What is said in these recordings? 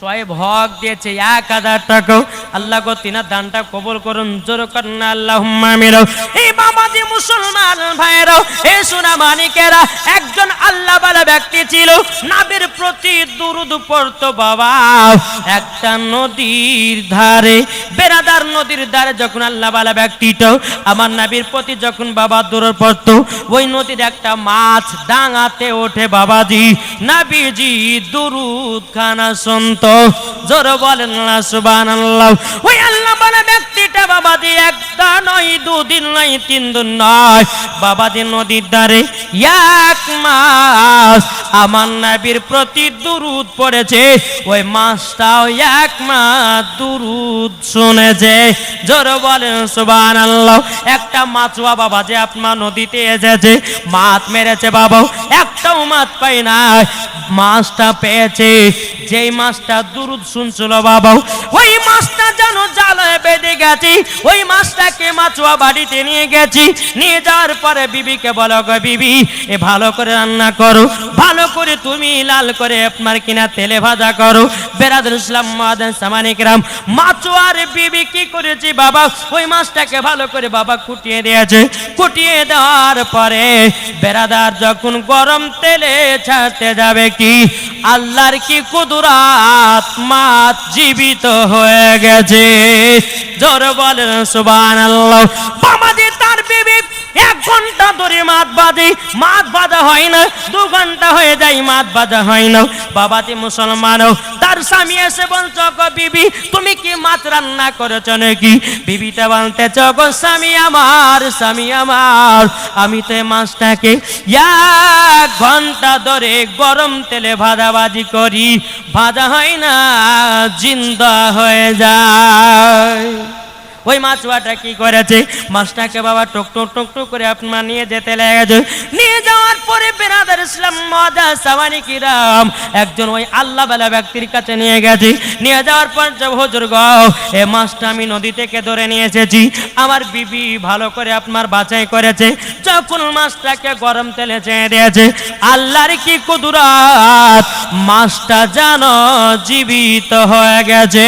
ছয় ভক দিয়েছে, এক হাজার টাকা আল্লাহ গো, তিনার দানটা কবল করুন, জোর করেন আল্লাহ মেরো এই বাবাজি মুসলমান ভাইয়েরাও, এই সোনা মানিকেরা একজন আল্লাহ ব্যক্তি ছিল, নাবির প্রতি দুরুদ পড়তো বাবা। একটা নদীর ধারে বেরাদার নদীর ধারে যখন আল্লাহ বালা ব্যক্তিটাও আমার নাবির প্রতি যখন বাবা দূর পড়তো, ওই নদীর একটা মাছ ডাঙাতে ওঠে বাবাজি। নাবিজি দুরুদ খানা শুনত। জোর বলেন না, সুবহানাল্লাহ। ওই আল্লাহ বলে ব্যক্তিটা বাবাজি একটা নয়, দুদিন নয়, তিন দিন নয়। বাবাজি নদীর ধারে এক মাস আমার নাবির প্রতি দুরুদ পড়েছে। ওই মাসটাও এক মাস দুরুদ শুনেছে। জোর বলেন, সুবহানাল্লাহ। একটা মাছুয়া বাবা যে আপনার নদীতে এসেছে, মাছ মেরেছে বাবা। একটাও মাছ পাই না মাছটা পেয়েছে। যেই মাছটা দুরুদ শুনছিল বাবা, ওই মাছটা যেন জালে বেঁধে গেছি। ওই মাছটাকে মাছুয়া বাড়িতে নিয়ে গেছি। নিয়ে যাওয়ার পরে বিবিকে বলো, গো বিবি, এ ভালো করে রান্না করো। ভালো করে তুমি লাল করে আপনার কিনা তেলে ভাজা করো। বেরাদুল ইসলাম মাছুয়ার বিবি কি বাবা? ওই মাছটাকে ভালো করে বাবা কুটিয়ে দিয়েছে। কুটিয়ে দেওয়ার পরে বেরাদার যখন গরম তেলে ছাড়তে যাবে কি? আল্লাহর কি কুদুরাত? মাছ জীবিত হয়ে গেছে। জোর বলেন সুবান আল্লাহ বাবাজি তার বিবি এক ঘণ্টা ধরে মাছ বাজে মাছ বাজা হয় না, দু ঘণ্টা হয়ে যায় মাছ বাজা হয় না। বাবাজি মুসলমান, তার স্বামী এসে বলছ বিবি, তুমি কি মাছ রান্না করেছ নাকি? বিবিটা বলতে গো স্বামী আমার স্বামী আমার, আমি তো মাছটাকে এক ঘণ্টা ধরে গরম তেলে ভাজাবাজি করি, ভাজা হয় না, জিন্দা হয়ে যায়। ওই মাছুয়াটা কি করেছে? মাছটাকে বাবা টুক টুক টুক টুক করে আপনার নিয়ে যেতে লেগেছে নিয়ে যাওয়ার পরে বেরাদার ইসলাম মজা সাবানি কিরাম একজন ওই আল্লাহ বেলা ব্যক্তির কাছে নিয়ে গেছে। নিয়ে যাওয়ার পর যাব হুজুর গো, এ মাছটা আমি নদী থেকে ধরে নিয়ে এসেছি। আমার বিবি ভালো করে আপনার বাছাই করেছে। যখন মাছটাকে গরম তেলে চেয়ে দিয়েছে, আল্লাহর কি কুদুরাত? মাছটা জানো জীবিত হয়ে গেছে।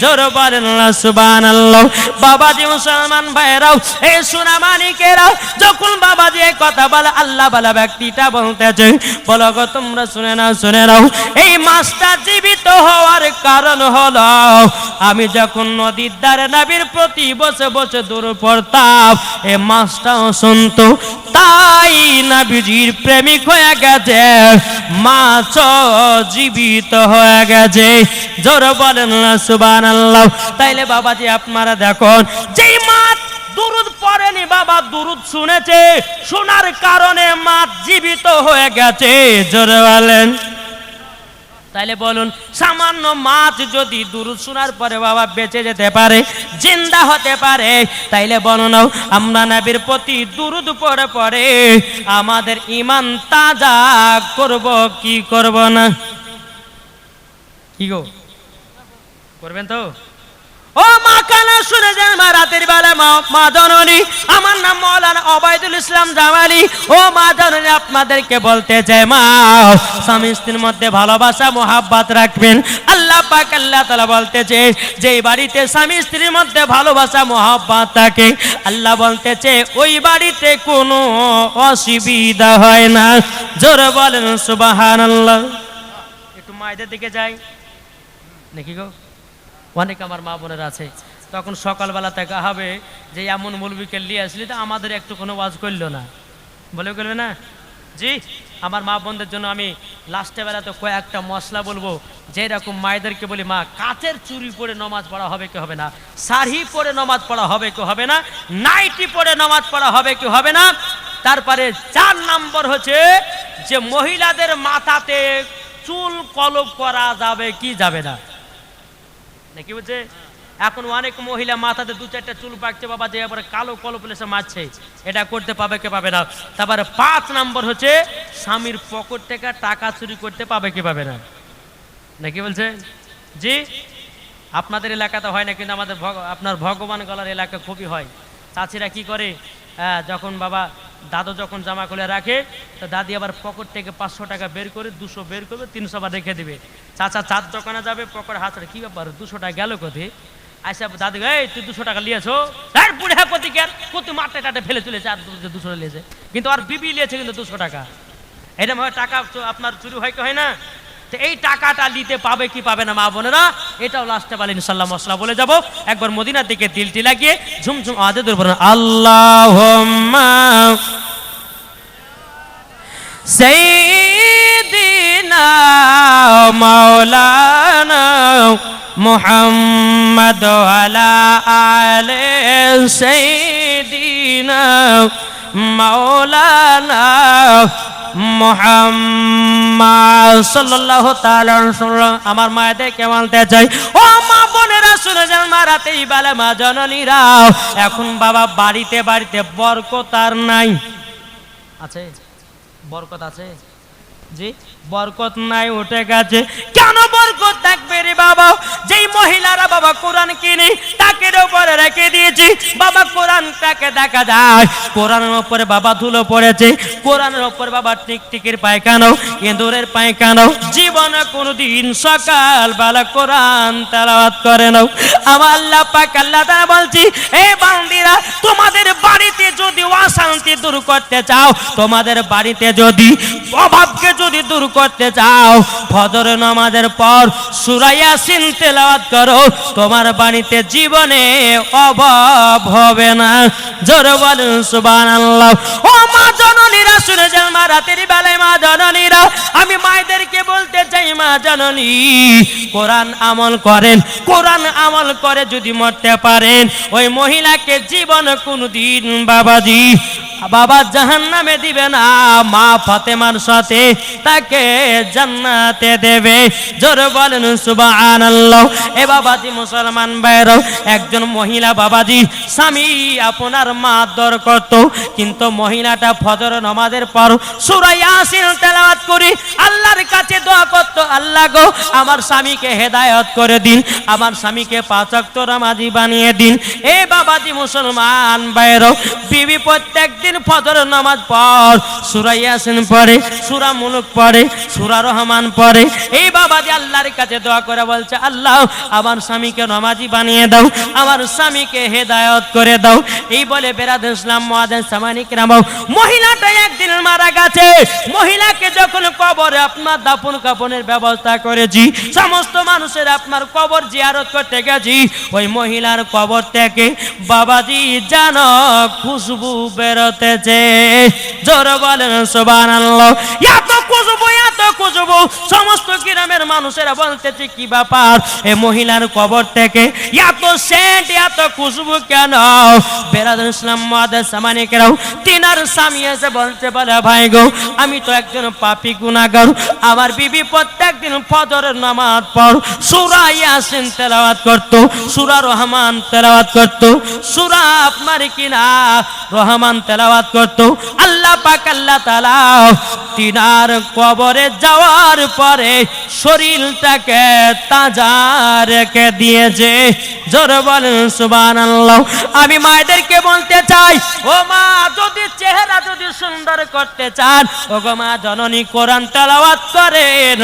জোর বলেন সুবহানাল্লাহ। বাবাজি মুসলমান ভাইরাও এই সোনা মানিকেরাও, যখন বাবাজি এই কথা বলে, আল্লাহ বলা, ব্যক্তিটা বলতেছে, বলো গো, তোমরা শুনে নাও শুনে নাও। এই মাছটা জীবিত হওয়ার কারণ হলো, আমি যখন নদীর ধারে নাবির প্রতি বসে বসে দূর পড়তাম এই মাছটাও শুনতো তাই নাবিজির প্রেমিক হয়ে গেছে মাছ জীবিত হয়ে গেছে। জোর বলেন না সুবান আল্লাহ তাইলে বাবাজি আপনারা দেখুন যেই মাছ দুরুদ পড়েনি বাবা, দুরুদ শুনেছে। শোনার কারণে মাছ জীবিত হয়ে গেছে। জোরে বলেন। তাইলে বলুন, সামান্য মাছ যদি দুরুদ শোনার পরে বাবা বেঁচে যেতে পারে, জিন্দা হতে পারে, তাইলে বলুন আমরা নবীর প্রতি দুরুদ পড়ে পড়ে আমাদের ইমান তাজা করব কি করব না? কি গো? করবেন তো? ও মা কানা শুনে যান মা, রাতের বেলা মা মা জননী আমার নাম মৌলানা অবায়দুল ইসলাম জামালি। ও মা জননী আপনাদেরকে বলতে চাই মা, স্বামী স্ত্রীর মধ্যে ভালোবাসা, মোহাব্বত রাখবেন। আল্লাহ পাক, আল্লাহ তালা বলতেছে যে বাড়িতে স্বামী স্ত্রীর মধ্যে ভালোবাসা, মোহাব্বত থাকে, আল্লাহ বলতেছে ওই বাড়িতে কোনো অসুবিধা হয় না। জোরে বলেন সুবাহান আল্লাহ একটু মায়েদের দিকে যাই। দেখি গো। অনেক আমার মা বোনেরা আছে। তখন সকালবেলা থেকে হবে যে এমন মুলবিকে নিয়ে আসলি তো আমাদের একটু কোনো ওয়াজ করল না। বলে করবে না? জি, আমার মা বোনদের জন্য আমি লাস্টে বেলাতে কয়েকটা মশলা বলব। যে রকম মায়েদেরকে বলি, মা, কাচের চুরি পরে নমাজ পড়া হবে কি হবে না? শাড়ি পরে নমাজ পড়া হবে কি হবে না? নাইটি পরে নমাজ পড়া হবে কি হবে না? তারপরে চার নম্বর হচ্ছে যে মহিলাদের মাথাতে চুল কলপ করা যাবে কি যাবে না? নাকি বলছে এখন অনেক মহিলা মাথাতে দু চারটা চুল পাকছে, বাবা, যে এবারে কালো কলো পুলিশে মারছে, এটা করতে পাবে কে পাবে না? তারপরে পাঁচ নম্বর হচ্ছে, স্বামীর পকেট থেকে টাকা চুরি করতে পাবে কে পাবে না? নাকি বলছে? জি, আপনাদের এলাকাতে হয় না, কিন্তু আমাদের আপনার ভগবান গলার এলাকা খুবই হয়। চাচিরা কি করে? যখন বাবা দাদু যখন জামা খুলে রাখে, তো দাদি আবার পকেট থেকে পাঁচশো টাকা বের করে, দুশো বের করবে, তিনশো আবার রেখে দেবে। চাচা চার দোকানে যাবে, পকেট হাত কি ব্যাপার, দুশো টাকা গেল কোথায়? আইসা দাদি, এই, তুই দুশো টাকা লিয়েছো আর বুড়ে হ্যাঁ কতি কেন মাঠে টাটে ফেলে চলেছে আর দুশো লিয়েছে কিন্তু আর বিবি লিয়েছে কিন্তু দুশো টাকা। এরকম হয় টাকা আপনার চুরি হয় কি হয় না? তো এই টাকাটা নিতে পাবে কি পাবে না মা বোনেরা এটাও লাস্টে বলে ইনশাল্লাহ মশলা বলে যাব একবার মদিনার দিকে দিলটি লাগিয়ে ঝুমঝুম আওয়াজে দূর বলেন আল্লাহ سيدنا مولانا محمد وعلى آل سيدنا مولانا আমার মায়েদেরকে কেমন চাই? ও মা বোনেরা, শুনে যান মারাতেই বেলা মা জননীরা, এখন বাবা বাড়িতে বাড়িতে বরকত আর নাই। আছে? বরকত আছে? জি? বরকত নাই, উঠে গেছে। কেন বরকত থাকবে রে বাবা? যেই মহিলারা বাবা কোরআন কিনে, তাকের উপরে রেখে দিয়েছি। বাবা কোরআনটাকে দেখা যায়, কোরআনের উপরে বাবা ধুলো পড়েছে, কোরআনের উপরে বাবা টিকটিকির পায়খানো, ইঁদুরের পায়খানো। জীবনে কোনোদিন সকাল বেলা কোরআন তেলাওয়াত করে নাও। আমার আল্লাহ পাক আল্লাহ তাআলা বলছি এই বান্দিরা, তোমাদের বাড়িতে যদি অশান্তি দূর করতে চাও, তোমাদের বাড়িতে যদি অভাবকে যদি দূর করতে চাও, ফজর নামাজের পর সুরাইয়াসিন তেলাওয়াত করো, তোমার বাড়িতে জীবনে অভাব হবে না। জোর বলুন, সুবহানাল্লাহ। ও মা জননীরা, শুনে যান মা রাতের বেলায়, মা জননীরা, আমি মায়েদেরকে বলতে চাই, মা জননী, কোরআন আমল করেন, কোরআন আমল করে যদি মরতে পারেন, ওই মহিলাকে জীবন কোনদিন বাবাজি বাবা জাহান নামে দিবে না, মা ফাতেমার সাথে তাকে জান্নাতে দেবে। জোর বলেন, সুবহানাল্লাহ। এ বাবাজি মুসলমান ভাইরাও একজন মহিলা বাবাজি, স্বামী আপনার মা দর করত। কিন্তু মহিলাটা ফজর নামাজের পর সূরা ইয়াসিন তেলাওয়াত করে, আল্লাহর কাছে দোয়া করত, আল্লাহ গো, আমার স্বামীকে হেদায়েত করে দিন, আমার স্বামীকে পাঁচ ওয়াক্ত নামাজি বানিয়ে দিন। এ বাবাজি মুসলমান ভাইরাও বিবি প্রত্যেক দিন ফজর নামাজ পর সূরা ইয়াসিন পড়ে, সূরা মুলক পড়ে, সূরা রহমান পড়ে। এই বাবা বাবাজি আল্লাহর কাছে দোয়া করে বলছে, আল্লাহ, আমার স্বামীকে নামাজি বানিয়ে দাও, আমার স্বামীকে হেদায়েত করে দাও। এই বলে বেরাদ ইসলাম মুআদ্দিন সামানিক রামাও, মহিলাটা একদিন মারা গেছে। মহিলাকে যখন কবরে আপনার দাফন কাপনের ব্যবস্থা করেছি, সমস্ত মানুষের আপনার কবর জিয়ারত করতে গেছি। ওই মহিলার কবর থেকে বাবাজি যেন খুশবু বেরোতেছে জোর বলেন সুবহানাল্লাহ। এত খুশবু খুশবু সমস্ত গ্রামের মানুষেরা বলতেছে, কি ব্যাপার? এই মহিলার কবর থেকে এত সেন্ট, এত খুশবু কেন? বেরাদুল ইসলাম তিনার স্বামী এসে বলতে পারে ভাই গো, আমি তো একজন পাপি গুনাহগার। আমার বিবি প্রত্যেক দিন ফজরের নামাজ পড়, সূরা ইয়াসিন তেলাওয়াত করত, সূরা রহমান তেলাওয়াত করত, সুরা আপনার কিনা রহমান তেলাওয়াত করত। আল্লাহ পাক, আল্লাহ তাআলা তিনার কবরে যাওয়ার পরে শরীরটাকে তাজা রেখে দিয়েছে। জোর বলেন, সুবহানাল্লাহ। আমি মায়েদেরকে বলতে চাই, ও মা, যদি চেহারা যদি সুন্দর করতে চান ও গো মা, জননী কোরআন তেলাওয়াত করেন,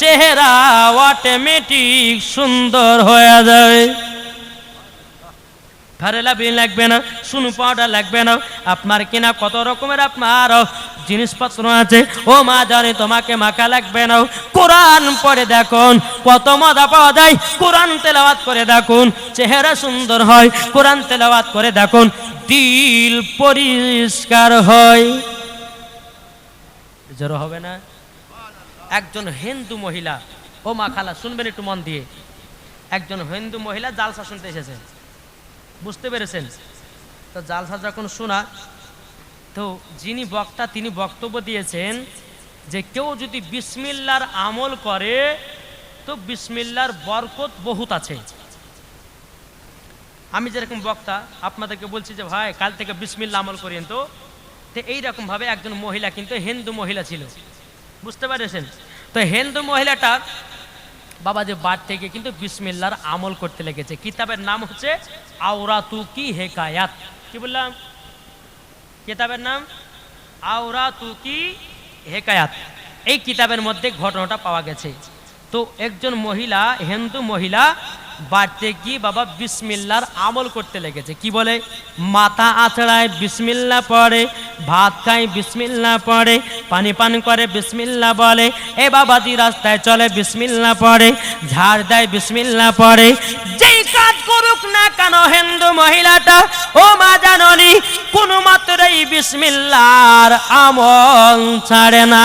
চেহারা অটোমেটিক সুন্দর হয়ে যায় ফারেলা বিল লাগবে না, সুনু পাউডার লাগবে না, আপনার কিনা কত রকমের আপনার জিনিসপত্র আছে। ও মা জানি তোমাকে মাখা লাগবে না। কোরআন পরে দেখুন, কত মজা পাওয়া যায়। কোরআন তেলাওয়াত করে দেখুন, চেহারা সুন্দর হয়। কোরআন তেলাওয়াত করে দেখুন, দিল পরিষ্কার হয়। জড়ো হবে না? একজন হিন্দু মহিলা, ও মা খালা, শুনবেন একটু মন দিয়ে। একজন হিন্দু মহিলা জালসা শুনতে এসেছে। বুঝতে পেরেছেন? তো জালসা যখন শোনা তো যিনি বক্তা, তিনি বক্তব্য দিয়েছেন যে কেউ যদি বিসমিল্লার আমল করে, তো বিসমিল্লার বরকত বহুত আছে। আমি যেরকম বক্তা, আপনাদেরকে বলছি যে, ভাই, কাল থেকে বিসমিল্লা আমল করিয়েন তো। তো এইরকমভাবে একজন মহিলা কিন্তু হিন্দু মহিলা ছিল। বুঝতে পেরেছেন? তো হিন্দু মহিলাটা বাবা যে বার থেকে কিন্তু বিসমিল্লার আমল করতে লেগেছে। কিতাবের নাম হচ্ছে আওরাতু কি হেকায়াত। কি বললাম? কিতাবের নাম? আওরাতু কি হেকায়াত। এই কিতাবের মধ্যে ঘটনাটা পাওয়া গেছে। তো একজন মহিলা, হিন্দু মহিলা, বাড়তে গিয়ে বাবা বিসমিল্লার আমল করতে লেগেছে। কি বলে? মাথা আছড়ায় বিসমিল্লা পড়ে, ভাত খায় বিসমিল্লা পড়ে, পানি পান করে বিসমিল্লা বলে, এ বাবাজি, রাস্তায় চলে বিসমিল্লা পড়ে, ঝাড় দেয় বিসমিল্লা পড়ে। যেই কাজ করুক না কেন হিন্দু মহিলাটা, ও মা জাননি, কোনো মাত্রই বিসমিল্লার আমল ছাড়ে না।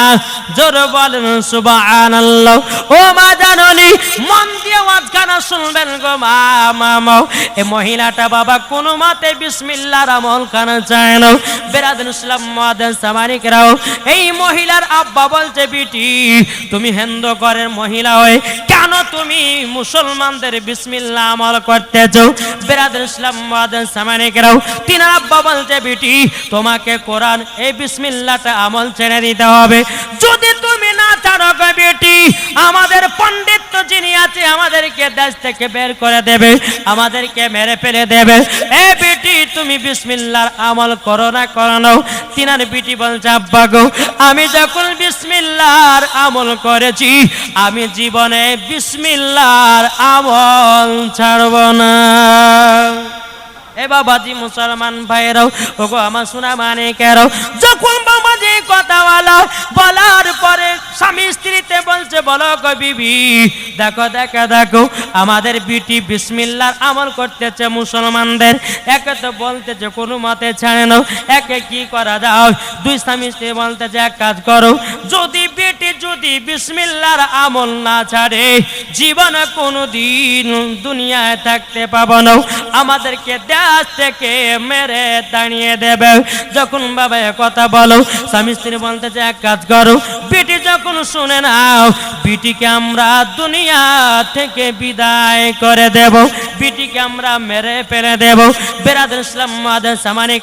জোর বলেন সুবহানাল্লাহ। ও মা জাননি, মন দিয়ে ওয়াজখানা শুনবেন গো মা মামাও এ মহিলাটা বাবা কোনো মতে বিসমিল্লার আমল খানা চায় না। বেরাদুল ইসলাম মাদান সামানিকরাও, এই মহিলার আব্বা বলছে, বিটি, তুমি হিন্দু ঘরের মহিলা হয়ে কেন তুমি মুসলমানদের বিসমিল্লা আমল করতেছো? বেরাদুল ইসলাম মাদান সামানিকরাও তিন আব্বা বলছে, বিটি তোমাকে কোরআন, এই বিসমিল্লাটা আমল ছেড়ে দিতে হবে। যদি তুমি না ছাড়ো বেটি, আমাদের পণ্ডিত যিনি আছে, আমাদেরকে দেশ থেকে বের করে দেবে, আমাদেরকে মেরে ফেলে দেবে। এ বেটি, তুমি বিসমিল্লার আমল করো না করানো তিনার বিটি বলছে, আব্বা গো, আমি যখন বিসমিল্লার আমল করেছি, আমি জীবনে বিসমিল্লার আমল ছাড়ব না। এ বাবাজি মুসলমান ভাইরাও ওগো আমার শোনা মানে কেরাও, যখন বাবাজি কথা বলা বলার পরে স্বামী স্ত্রীতে বলছে, বলো গো দেখো দেখো দেখো, আমাদের বিটি বিসমিল্লার আমল করতেছে মুসলমানদের। একে তো বলতেছে, কোনো মতে ছাড়ে নাও, একে কি করা দাও দুই স্বামী স্ত্রী বলতেছে, এক কাজ করো, যদি যদি বিসমিল্লার আমল না ছাড়ে, জীবন কোনো দিন দুনিয়ায় থাকতে পাবো না। আমাদেরকে দেশ থেকে মেরে দাঁড়িয়ে দেবে। যখন বাবা কথা বলো, স্বামী স্ত্রী বলতে যে এক কাজ করো বেটি যখন শুনে নাও, বিটিকে আমরা দুনিয়া থেকে বিদায় করে দেব, বিটিকে আমরা মেরে ফেলে দেব, বেরাদ ইসলাম মাদের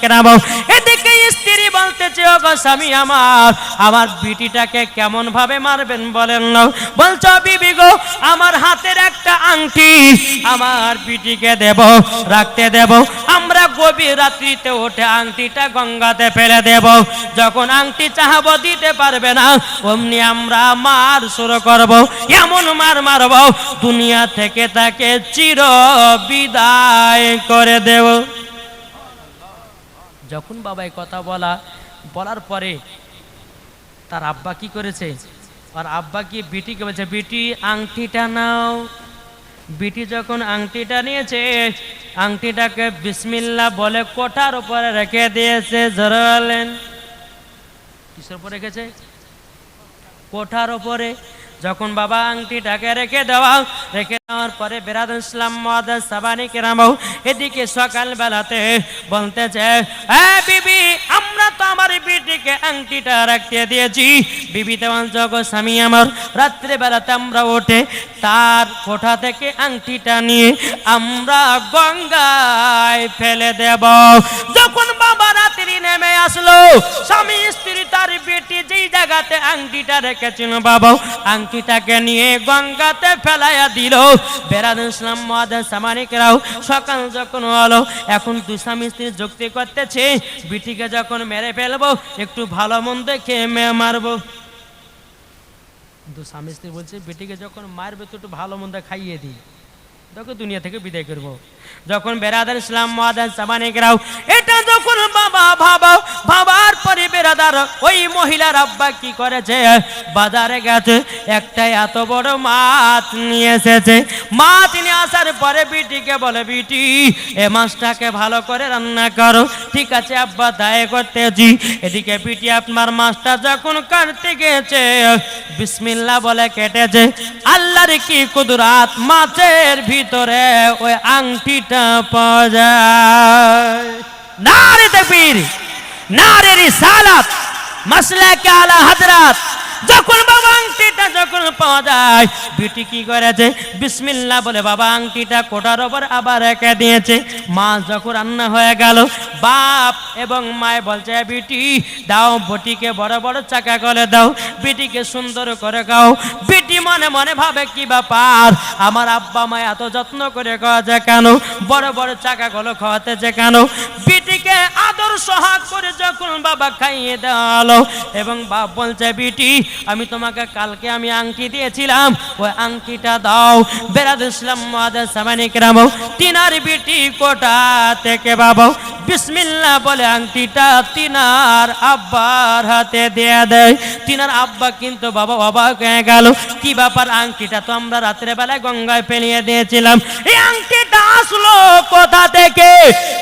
কেনাবো এদিকে স্ত্রী বলতে চেয়ে গো স্বামী আমার আমার বিটিটাকে কেমন ভাবে মারবেন বলেন না। বলছো, বিবি গো আমার হাতের একটা আংটি আমার বিটিকে দেব, রাখতে দেব। আমরা গভীর রাত্রিতে উঠে আংটিটা গঙ্গাতে ফেলে দেব। যখন আংটি চাহাবো দিতে পারবে না, অমনি আমরা মার শুরু করব, এমন মার মারব, দুনিয়া থেকে তাকে চির বিদায় করে দেব। যখন বাবাই কথা বলা, বলার পরে তার আব্বা কি করেছে? আর আব্বা কি বিটিকে বলছে, বিটি, আংটিটা নাও। বিটি যখন আংটিটা নিয়েছে, আংটিটাকে বিসমিল্লা বলে কোঠার উপরে রেখে দিয়েছে জড়ালেন কিসের উপরে রেখেছে? কোঠার ওপরে যখন বাবা আংটিটাকে রেখে দেওয়া রেখে দেওয়ার পরে বেরাদ ইসলাম মহাদাস সাবানি কেরামাও এদিকে সকাল বেলাতে বলতেছে বিবি, আমরা তো আমার বিটিকে আংটিটা রাখতে দিয়েছি। বিবিতে বলছো স্বামী আমার রাত্রে বেলাতে আমরা ওঠে, তার কোঠা থেকে আংটিটা নিয়ে আমরা গঙ্গায় ফেলে দেব। যখন বাবা নেমে আসলো। স্বামী, স্ত্রী, তার বেটি যেই জায়গাতে আংটিটা রেখেছিল আংটিটাকে নিয়ে গঙ্গাতে ফেলাইয়া দিল। বেরাদ ইসলাম সকাল যখন হলো, এখন দু স্বামী, স্ত্রী যুক্তি করতেছে, বিটিকে যখন মেরে ফেলব, একটু ভালো মন্দ খেয়ে মেয়ে মারবো। কিন্তু স্বামী, স্ত্রী বলছে, বেটিকে যখন মারবে, তো একটু ভালো মন্দ খাইয়ে দিই। তোকে দুনিয়া থেকে বিদায় করব। যখন বেরাদার ইসলাম মহাদান সামানিকরাও এটা যখন বাবা ভাবা ভাবার পরে ওই মহিলার আব্বা কি করেছে? বাজারে গেছে, একটা এত বড় মাছ নিয়ে এসেছে। মাছ নিয়ে আসার পরে বিটিকে বলে, বিটি, এ মাছটাকে ভালো করে রান্না করো। ঠিক আছে আব্বা দায় করতেছি। এদিকে বিটি আপনার মাছটা যখন কাটতে গেছে, বিসমিল্লা বলে কেটেছে। আল্লাহর কি কুদরাত? মাছের ভিতরে ওই আংটিটা পাওয়া যায়। নারে তকবীর নারে রিসালাত মাসলা কে আলা হযরত যখন বাবা আংটিটা যখন পাওয়া যায়, বিটি কি করেছে? বিসমিল্লা বলে, বাবা আংটিটা কোটার ওপর আবার রেখে দিয়েছে। মা যখন রান্না হয়ে গেল বাপ এবং মায় বলছে বিটি, দাও বটিকে বড় বড় চাকা করে দাও, বিটিকে সুন্দর করে খাও। বিটি মনে মনে ভাবে, কি ব্যাপার? আমার আব্বা মা এত যত্ন করে খাওয়া যায় কেন? বড় বড় চাকাগুলো খাওয়াতেছে কেন? বিটিকে আদর সোহাগ করে যখন বাবা খাইয়ে দেওয়ালো এবং বাপ বলছে, বিটি, আমি তোমাকে কালকে আমি আংটি দিয়েছিলাম, ওই আংটিটা দাও। বেরাদ ইসলাম মাদের সামানিক রামো তিনার বিটি কোটা থেকে বাবা বিসমিল্লা বলে আংটিটা তিনার আব্বার হাতে দেয়া দেয়। তিনার আব্বা কিন্তু বাবা অবাক হয়ে গেল, কি ব্যাপার আংটিটা? তো আমরা রাত্রে বেলায় গঙ্গায় ফেলিয়ে দিয়েছিলাম। এই আংটিটা আসলো কোথা থেকে?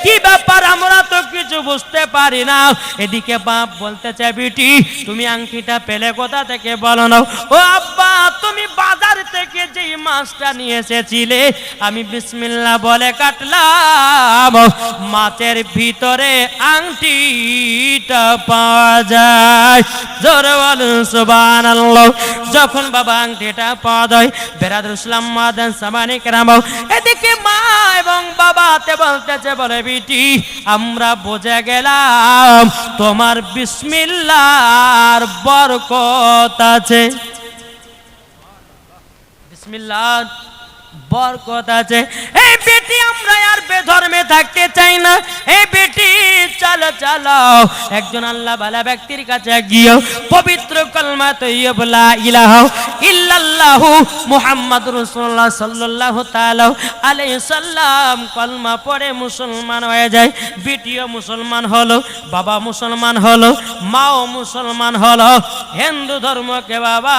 কি ব্যাপার আমরা তো কিছু বুঝতে পারি না। এদিকে বাপ বলতে চাই বিটি, তুমি আংটিটা পেলে কোথা থেকে বলো না ও আব্বা, তুমি বাজার থেকে যে মাছটা নিয়ে এসেছিলে, আমি বিসমিল্লা বলে কাটলাম। মাছের ভিতরে আংটিটা পাওয়া যায়। জোরে বলুন, সুবহানাল্লাহ। যখন বাবা আংটিটা পাওয়া যায় বেরাদুল ইসলাম মাদান সামানিক রামাও এদিকে মা এবং বাবাতে বলতেছে, বলে, বিটি, আমরা বুঝে গেলাম তোমার বিসমিল্লার বরকত আছে। বিসমিল্লাহ বরকত আছে। এই বেটি, আমরা আর বেধর্মে থাকতে চাই না। এই বেটি, চলো চলো একজন আল্লাহ বালা ব্যক্তির কাছে গিয়ে পবিত্র কলমা সাল্লাল্লাহু সাল্লাম। কলমা মুসলমান হয়ে যায়, বেটিও মুসলমান হলো, বাবা মুসলমান হলো, মাও মুসলমান হলো। হিন্দু ধর্মকে বাবা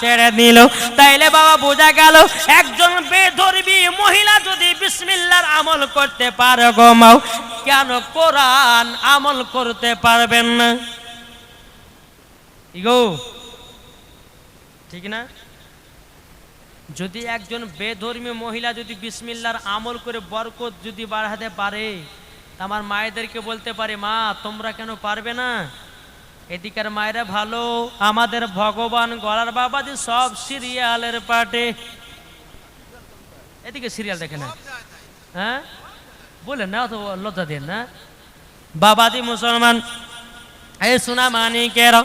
ছেড়ে দিল। তাইলে বাবা বোঝা গেল একজন বেধর্মী মহিলা যদি বিসমিল্লার আমল করতে পারে গো মাও কেন কোরআন আমল করতে পারবেন না? ঠিক না? যদি একজন বেধর্মী মহিলা যদি বিসমিল্লার আমল করে বরকত যদি বাড়াতে পারে আমার মায়েদেরকে বলতে পারে, মা, তোমরা কেন পারবে না? এদিকের মায়েরা ভালো, আমাদের ভগবান গলার বাবাজি সব সিরিয়ালের পাটে এদিকে সিরিয়াল দেখে না হ্যাঁ? বলেন না, অত লজ্জা দেন না। বাবাদি মুসলমান, এই সোনা মানিকের